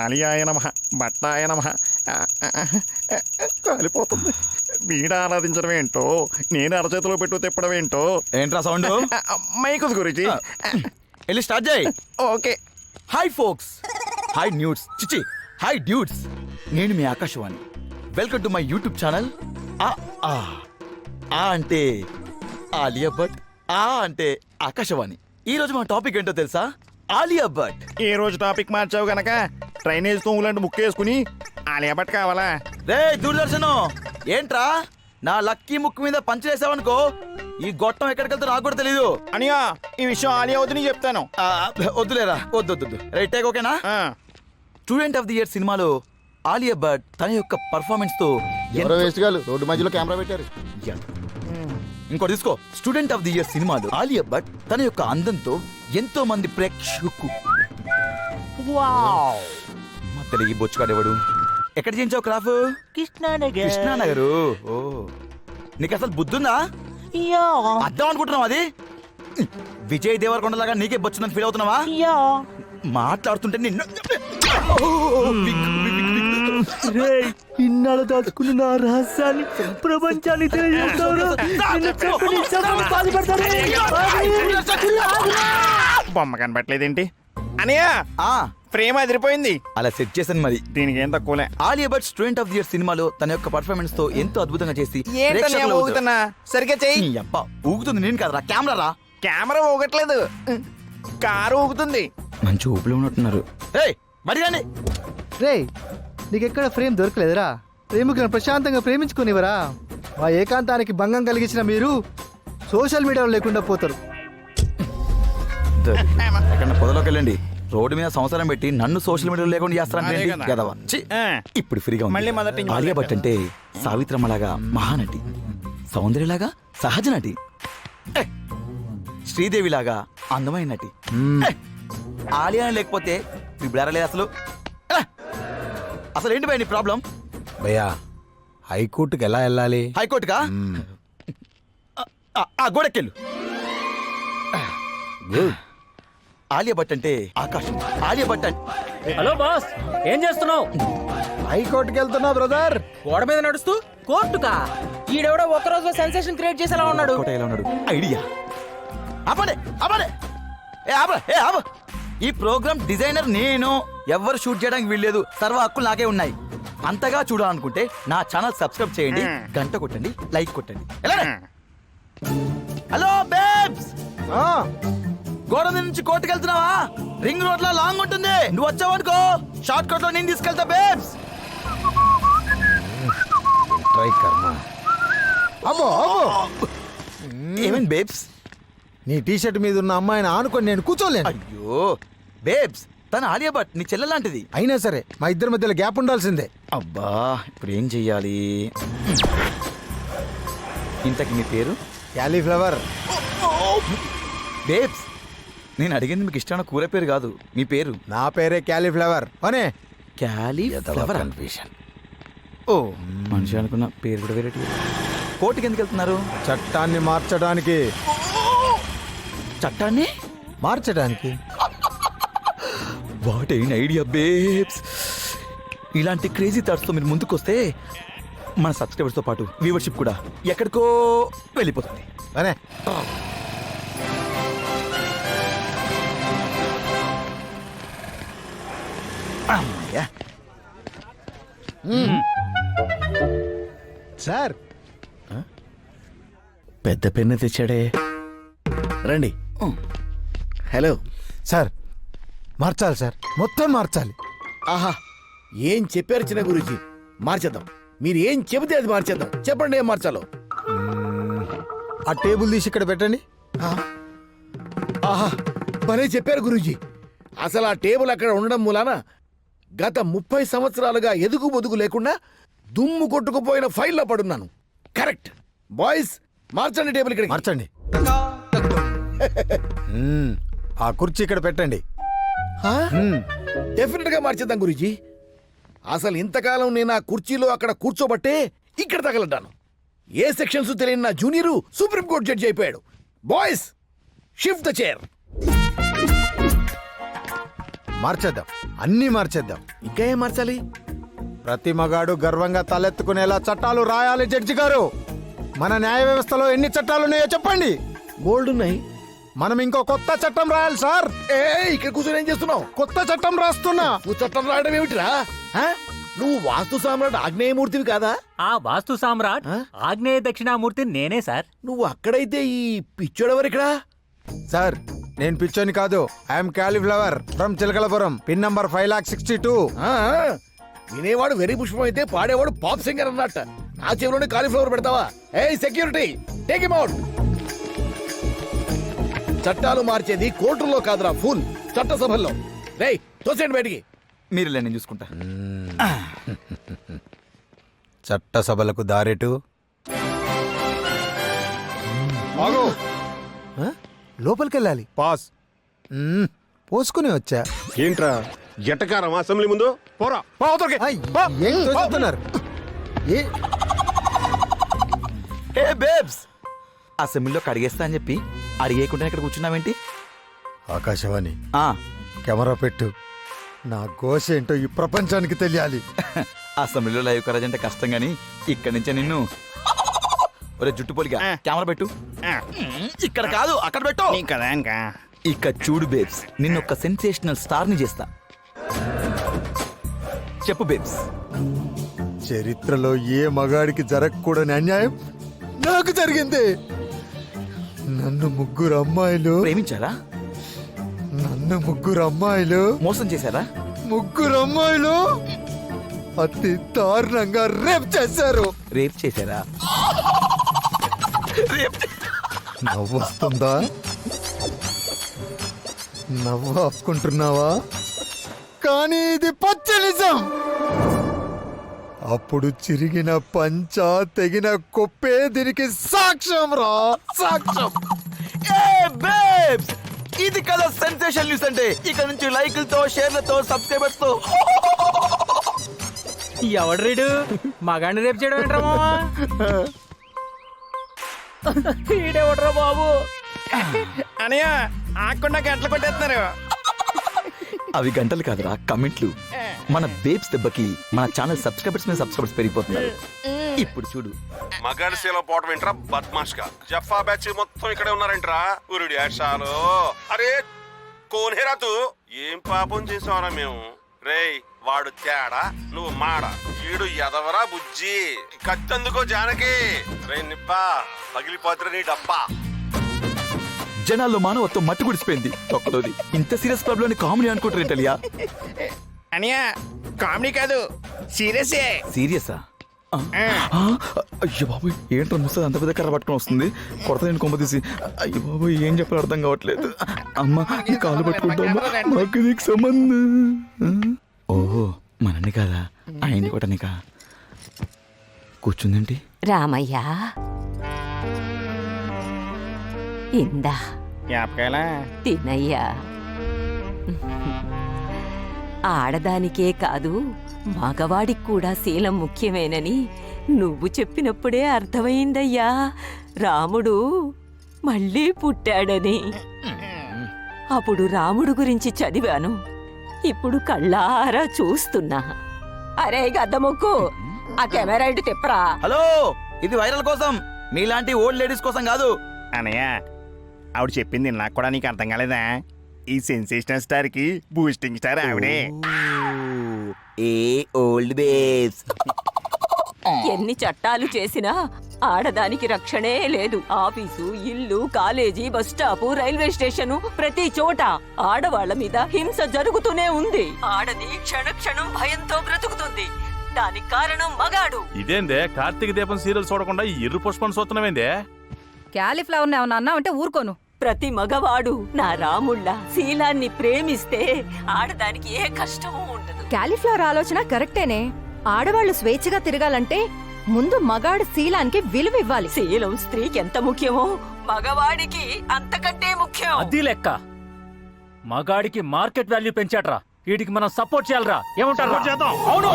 ఆలియాయ నమ బట్టాయ నమ కాలిపోతుంది వీడ ఆరాధించడం ఏంటో నేను అరచేతిలో పెట్టు తిప్పడం ఏంటో ఏంట్రా సౌండ్? మైకుస్ గురించి వెళ్ళి స్టార్ట్ చేయి ఓకే హాయ్ ఫోక్స్ హాయ్ న్యూడ్స్ చిచి హాయ్ డ్యూడ్స్ నేను మీ Akashvani. Welcome to my YouTube channel ఆ ఆ ఆ అంటే ఆలియా భట్ ఆ అంటే ఆకాశవాణి. ఈ రోజు మా టాపిక్ ఏంటో తెలుసా? ఆలియా భట్. ఈ రోజు టాపిక్ మార్చావు గనక? డ్రైనేజ్ తోములాంటి వేసుకుని ఆలియా భట్ కావాలా? రే దూరదర్శన్! ఏంట్రా? నా లక్కీ ముక్కు మీద పంచలేసావనుకో ఈ గొట్టం ఎక్కడికి వెళ్తే నాకు కూడా తెలీదు. అనియా ఈ విషయం ఆలియా వద్దని చెప్తాను. ఆ, వద్దులేరా? వద్దు వద్దు వద్దు. రైట్ టేక్ ఓకేనా? ఆ, స్టూడెంట్ ఆఫ్ ది ఇయర్ సినిమాలో ఆలియా భట్ తన యొక్క పర్ఫార్మెన్స్తో ఎవరో వేస్ట్ గాలు రోడ్డు మధ్యలో కెమెరా పెట్టారు. ఇంకోటి తీసుకో. స్టూడెంట్ ఆఫ్ ది ఇయర్ సినిమాలో ఆలియా భట్ తన యొక్క అందంతో ఎంతో మంది ప్రేక్షకు మధ్యలో ఈ బొచ్చుకాడేవాడు? ఎక్కడ చేయించావు క్రాఫ్? కృష్ణానగర్. కృష్ణానగరు? ఓ. నీకు అసలు బుద్ధుందా? యా. అర్థం అనుకుంటున్నావా అది? విజయ్ దేవరకొండలాగా నీకే బొచ్చుందని ఫీల్ అవుతున్నావా? యా. మాట్లాడుతుంటే నిన్ను రేయ్ ఇన్నాళ్ళు దాచుకున్న నా రహస్యాన్ని నిన్ను చెప్పని బాధపడతారు బొమ్మ కనబట్టలేదేంటి అనియా ఆ, ఫ్రేమ్ అదిరిపోయింది అలా సెట్ చేశాను మరి. దీనికి ఏం తక్కువలే. Alia Bhatt student of the year సినిమాలో తన యొక్క పర్ఫార్మెన్స్తో ఎంతో అద్భుతంగా చేసి ప్రేక్షకుల ఊగుతున్నా? సరిగ్గా చెయ్యి. నీ అబ్బా ఊగుతుంది నేను కదరా కెమెరా రా. కెమెరా ఊగట్లేదు. కారు ఊగుతుంది. మంచి ఊపిలో ఉన్నట్టున్నారు. ఏయ్ మరి రండి రేయ్ నీకెక్కడ ఫ్రేమ్ దొరకలేదురా? ప్రేమికులను ప్రశాంతంగా ప్రేమించుకునేవరా? మా ఏకాంతానికి భంగం కలిగించిన మీరు సోషల్ మీడియాలో లేకుండా పోతారు. ఎక్కడ పొదలోకి వెళ్ళండి. రోడ్డు మీద సంవత్సరం పెట్టి నన్ను సోషల్ మీడియాలో లేకుండా చేస్తారంటే కదా. ఇప్పుడు ఫ్రీగా ఉంది. మళ్ళీ మొదటి ఆలియా భట్. అంటే సావిత్రమ్మలాగా మహానటి. సౌందర్యలాగా సహజ నటి. శ్రీదేవిలాగా అందమైన నటి. ఆలియా లేకపోతే ఇప్పుడు లేదు అసలు అసలు ఏంటి భయ నీ ప్రాబ్లం? భయ్యా హైకోర్టుకి ఎలా వెళ్ళాలి? హైకోర్టుగా ఆ, గోడకెళ్ళు ఆలియా భట్ అంటే ఆకాశం. ఆలియా భట్ అంటే హలో బాస్ ఏం చేస్తున్నావు? హైకోర్టుకి వెళ్తున్నా బ్రదర్. గోడ మీద నడుస్తూ కోర్టుకా? ఈడెవడో ఒక్క రోజులో సెన్సేషన్ క్రియేట్ చేసేలా ఉన్నాడు. ఎలా ఉన్నాడు? ఐడియా. ఆపండి ఆపండి ఏ ఆప ఏ ఆప. ఈ ప్రోగ్రామ్ డిజైనర్ నేను. ఎవ్వరు షూట్ చేయడానికి వీల్లేదు. సర్వ హక్కులు నాకే ఉన్నాయి. అంతగా చూడాలనుకుంటే నా ఛానల్ సబ్స్క్రైబ్ చేయండి గంట కొట్టండి లైక్ కొట్టండి. వెళ్ళండి. Hello babes. గోడ నుంచి కోర్టుకు వెళ్తున్నావా? రింగ్ రోడ్లో లాంగ్ ఉంటుంది. నువ్వు వచ్చావనుకో షార్ట్ కట్లో నేను తీసుకెళ్తా బేబ్స్ ట్రై కర్మ అమ్మో అమ్మో. ఏమేం బేబ్స్ నీ టీ షర్ట్ మీద ఉన్న అమ్మాయిని ఆనుకొని నేను కూర్చోలేను. అయ్యో బేబ్స్ తన ఆలియా భట్ నీ చెల్లె లాంటిది. అయినా సరే మా ఇద్దరి మధ్యలో గ్యాప్ ఉండాల్సిందే. అబ్బా ఇప్పుడు ఏం చెయ్యాలి? ఇంతకి మీ పేరు? క్యాలీఫ్లవర్ బేబ్స్ నేను అడిగింది మీకు ఇష్టమైన కూర పేరు కాదు మీ పేరు? నా పేరే క్యాలీఫ్లవర్. అనే క్యాలీఫ్లవర్? ఓ మనిషి అనుకున్న పేరు కూడా వేరే కోర్టుకి ఎందుకు వెళ్తున్నారు? చట్టాన్ని మార్చడానికి. చట్టాన్ని? మార్చడానికి. వాట్ అయిన ఐడియా బేబ్స్ ఇలాంటి క్రేజీ థాట్స్తో మీరు ముందుకొస్తే మన సబ్స్క్రైబర్స్తో పాటు వ్యూవర్షిప్ కూడా ఎక్కడికో వెళ్ళిపోతుంది. అనే అమ్మయ్యా. సార్. పెద్ద పెన్ను తెచ్చాడే. రండి. హలో. సార్ మార్చాలి సార్. మొత్తం మార్చాలి. ఆహా ఏం చెప్పారు చిన్న గురుజీ? మార్చేద్దాం. మీరు ఏం చెబితే అది మార్చేద్దాం. చెప్పండి ఏం మార్చాలో. ఆ టేబుల్ తీసి ఇక్కడ పెట్టండి. ఆహా భలే చెప్పారు గురూజీ. అసలు ఆ టేబుల్ అక్కడ ఉండడం మూలాన? గత ముప్పై సంవత్సరాలుగా ఎదుగు బొదుగు లేకుండా దుమ్ము కొట్టుకుపోయిన ఫైల్లో పడున్నాను. కరెక్ట్ బాయ్స్ మార్చండి టేబుల్ ఇక్కడ మార్చండి. మ్మ్. ఆ కుర్చీ ఇక్కడ పెట్టండి. డెఫినెట్గా మార్చేద్దాం గురూజీ. అసలు ఇంతకాలం నేను ఆ కుర్చీలో అక్కడ కూర్చోబట్టే ఇక్కడ తగలడ్డాను. ఏ సెక్షన్స్ తెలియని నా జూనియరు సుప్రీంకోర్టు జడ్జి అయిపోయాడు. బాయ్స్ షిఫ్ట్ ద చైర్ మార్చేద్దాం. అన్నీ మార్చేద్దాం. ఇంకా ఏం మార్చాలి? ప్రతి మగాడు గర్వంగా తలెత్తుకునేలా చట్టాలు రాయాలి జడ్జి గారు. మన న్యాయ వ్యవస్థలో ఎన్ని చట్టాలు ఉన్నాయో చెప్పండి. బోల్డ్ ఉన్నాయి. మనం ఇంకో కొత్త చట్టం రాయాలి సార్. ఏ ఇక్కడ కూర్చొని ఏం చేస్తున్నావు? కొత్త చట్టం రాస్తున్నా. నువ్వు చట్టం రాయడం ఏమిటిరా? ఆ? నువ్వు వాస్తు సామ్రాట్ ఆగ్నేయమూర్తివి కాదా? ఆ వాస్తు సామ్రాట్ ఆ? ఆగ్నేయ దక్షిణామూర్తి నేనే సార్. నువ్వు అక్కడైతే ఈ పిచ్చోడెవరు ఇక్కడ సార్ నేను పిచ్చోని కాదు. I'm cauliflower from Chilakalapuram pin number five lakh sixty two వినేవాడు వెరీ పుష్పం అయితే పాడేవాడు పాప్ సింగర్ అన్నట్ట. నా చెవిలోనే కాలీఫ్లవర్ పెడతావా? ఏ సెక్యూరిటీ టేక్ ఇమ్ అవుట్ చట్టాలు మార్చేది కోర్టుల్లో కాదురా ఫుల్ చట్టసభల్లో. రేయ్ తోసేయండి బయటికి. మీరు నేను చూసుకుంటా. చట్టసభలకు దారెటు. లోపలికి వెళ్ళాలి పాస్. మ్మ్. పోసుకుని వచ్చా. ఏంట్రా? జటకారం అసెంబ్లీ ముందు? పోరా. పో అవతలకి. ఐ, ఏం ఏ? ఏ బేబ్స్! అసెంబ్లీలో కడిగేస్తా అని చెప్పి అడిగేయకుండా ఇక్కడ కూర్చున్నావేంటి? ఆకాశవాణి ఆ, కెమెరా పెట్టు. నా ఘోష ఏంటో ఈ ప్రపంచానికి తెలియాలి. అసెంబ్లీలో లైవ్ కరాజ్ అంటే కష్టం గాని ఇక్కడి నుంచే నిన్ను ఒరే జుట్టు పొలిగా ఆ. కెమెరా పెట్టు. ఇక్కడ కాదు అక్కడ పెట్టు. కదా ఇంకా ఇక చూడు బేబ్స్ నిన్ను ఒక సెన్సేషనల్ స్టార్ని చేస్తా. చెప్పు బేబ్స్. చరిత్రలో ఏ మగాడికి జరగకూడని అన్యాయం నాకు జరిగింది. నన్ను ముగ్గురు అమ్మాయిలు ప్రేమించారా? నన్ను ముగ్గురు అమ్మాయిలు మోసం చేశారా? ముగ్గురు అమ్మాయిలు అతి దారుణంగా రేప్ చేశారు. రేప్ చేశారా? నవ్వు వస్తుందా నవ్వు ఆపుకుంటున్నావా కానీ ఇది పచ్చ నిజం! అప్పుడు చిరిగిన పంచ తెగిన కుప్పే దీనికి సాక్ష్యం రా! సాక్ష్యం! ఏ బేబ్స్ ఇది కదా సెన్సేషన్ న్యూస్ అంటే ఇక్కడ నుంచి లైకులతో షేర్లతో సబ్స్క్రైబర్స్తో ఎవడు రీడు? మగాడిని రేపు చేయడం ఏంట్రా ఈడెవడ్రా బాబు? అనయ్య ఆకుండా గంటలు కొట్టేస్తున్నారు. అవి గంటలు కాదురా కమెంట్లు. మన బేబ్స్ దెబ్బకి మన ఛానల్ సబ్స్క్రైబర్స్ మీద సబ్స్క్రైబర్స్ పెరిగిపోతున్నారు. ఇప్పుడు చూడు. మగాడి శీల పోవటం ఏంట్రా బద్మాష్గా జఫా బ్యాచ్ మొత్తం ఇక్కడే ఉన్నారంట్రా? ఉరుడి అరే కోనేరా తూ ఏం పాపం చేసావరా మేము? రేయ్ వాడు తేడా నువ్వు మాడ. ఈడు ఎదవరా బుజ్జి. కత్తందుకో జానకి. రే నిప్పా పగిలిపోతురా నీ డబ్బా. జనాల్లో మానవత్వం మట్టి గుడిసిపోయింది. ఒక్కలోది ఇంత సీరియస్ క్లబ్లోని కామెడీ అనుకుంటారు ఏంటలియా అనయ్య కామెడీ కాదు సీరియసే. సీరియసా? అయ్యో బాబు ఏంట్రా ముసలి అంత పెద్ద కర్ర పట్టుకొని వస్తుంది? కొడత నేను కొమ్మ తీసి. అయ్యో బాబు ఏం చెప్పాలో అర్థం కావట్లేదు. అమ్మ నీ కాలు పట్టుకుంటామా మాకు నీకు సంబంధం. ఓహో మనని కాదా? ఆయన్ని కొట్టనికా కూర్చుందేంటి? రామయ్య. ఇందా. తినయ్యా. ఆడదానికే కాదు మగవాడికి కూడా శీలం ముఖ్యమేనని నువ్వు చెప్పినప్పుడే అర్థమైందయ్యా. రాముడు మళ్ళీ పుట్టాడని. అప్పుడు రాముడు గురించి చదివాను. ఇప్పుడు కళ్ళారా చూస్తున్నా. అరే గద్దముక్కు ఆ కెమెరా ఇటు తిప్పరా. హలో ఇది వైరల్ కోసం. మీలాంటి ఓల్డ్ లేడీస్ కోసం కాదు. అనయ్య ఆవిడ చెప్పింది నాకు కూడా నీకు అర్థం కాలేదా? ఈ సెన్సేషనల్ స్టార్కి బూస్టింగ్ స్టార్ ఆవిడే. ఏ ఓల్డ్ బేబ్స్ ఎన్ని చట్టాలు చేసినా ఆడదానికి రక్షణే లేదు. ఆఫీసు ఇల్లు college bus stop railway station ప్రతి చోట ఆడవాళ్ళ మీద హింస జరుగుతూనే ఉంది. ఆడది క్షణ క్షణం భయంతో బ్రతుకుతుంది. దానికి కారణం మగాడు. ఇదేందే? కార్తీక దీపం సీరియల్ చూడకుండా ఈ ఎర్ర పుష్పం చూస్తున్నామేందే క్యాలీఫ్లవర్ ఏమన్నా అన్నా అంటే ఊరుకోను. ప్రతి మగవాడు నా రాముళ్ళ శీలాన్ని ప్రేమిస్తే ఆడదానికి ఏ కష్టమూ ఉండదు. క్యాలీఫ్లవర్ ఆలోచన కరెక్టేనే. ఆడవాళ్ళు స్వేచ్ఛగా తిరగాలంటే ముందు మగాడు శీలానికి విలువ ఇవ్వాలి శీలం స్త్రీకి ఎంత ముఖ్యమో మగవాడికి అంతకంటే ముఖ్యం. అది లెక్క. మగాడికి మార్కెట్ వాల్యూ పెంచాడ్రా. వీడికి మనం సపోర్ట్ చేయాలరా. ఏమంటారు? చేద్దాం. అవును.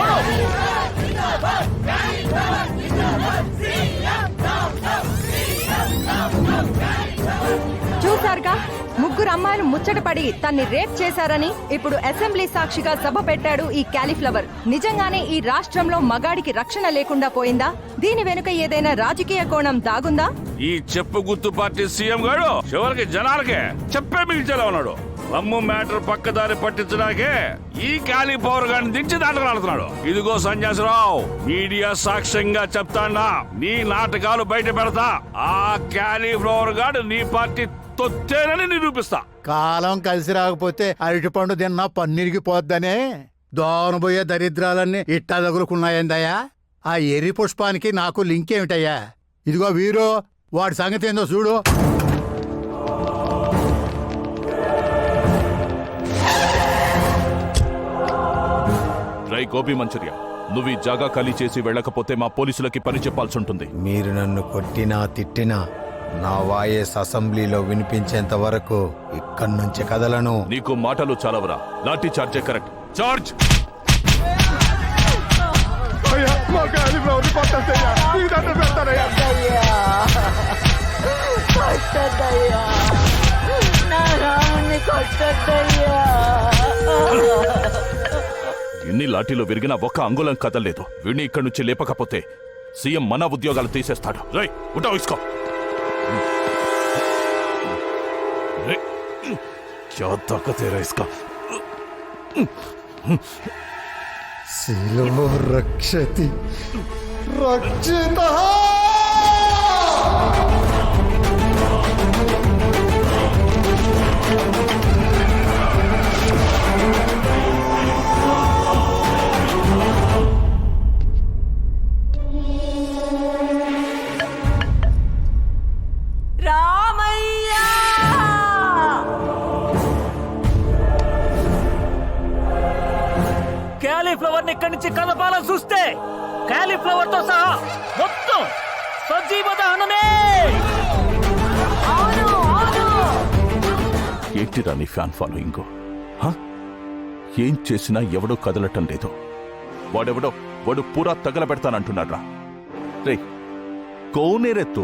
చూశారుగా ముగ్గురు అమ్మాయిలు ముచ్చటపడి తన్ని రేప్ చేశారని ఇప్పుడు అసెంబ్లీ సాక్షిగా సభ పెట్టాడు ఈ క్యాలీఫ్లవర్. నిజంగానే ఈ రాష్ట్రంలో మగాడికి రక్షణ లేకుండా పోయిందా? దీని వెనుక ఏదైనా రాజకీయ కోణం దాగుందా? ఈ చెప్పు గుర్తు పార్టీ సీఎం గాడు చివరికి జనాలకే చెప్పే మిగిల్చేలా ఉన్నాడు. రమ్ము మ్యాటర్ పక్కదారి పట్టించడానికే ఈ ఖాళీ పవర్ గాని దించి దాటగలుగుతున్నాడు ఇదిగో సన్యాసరావు మీడియా సాక్ష్యంగా చెప్తాండా నీ నాటకాలు బయట పెడతా ఆ క్యాలీఫ్లవర్ గాడు నీ పార్టీ తొత్తేనని నిరూపిస్తా. కాలం కలిసి రాకపోతే అరటిపండు తిన్నా పన్నీరికి పోద్దనే దోనబోయే దరిద్రాలన్నీ ఇట్టా తగులుకున్నాయందయ్యా. ఆ ఎర్రి పుష్పానికి నాకు లింక్ ఏమిటయ్యా? ఇదిగో వీరు వాడి సంగతి ఏందో చూడు. రై గోపి మంచర్య నువ్వు ఈ జాగా ఖాళీ చేసి వెళ్ళకపోతే మా పోలీసులకి పని చెప్పాల్సి ఉంటుంది మీరు నన్ను కొట్టినా తిట్టినా నా వాయేస్ అసెంబ్లీలో వినిపించేంత వరకు ఇక్కడి నుంచి కదలను. నీకు మాటలు చాలవరా. లాఠీ చార్జే కరెక్ట్. చార్జ్! ఎన్ని లాఠీలు విరిగినా ఒక్క అంగుళం కదలలేదు. వీడిని ఇక్కడి నుంచి లేపకపోతే సీఎం మన ఉద్యోగాలు తీసేస్తాడు. రై ఉటా ఇసుకో క్యా తాకత్ హై రా ఇస్కా శిలో రక్షతి రక్షిత ఏంటిరా నీ ఫ్యాన్ ఫాలోయింగ్? ఏం చేసినా ఎవడో కదలటం లేదు. వాడెవడో వాడు పూరా తగలబెడతానంటున్నాడ్రా. రే కోనేరెత్తు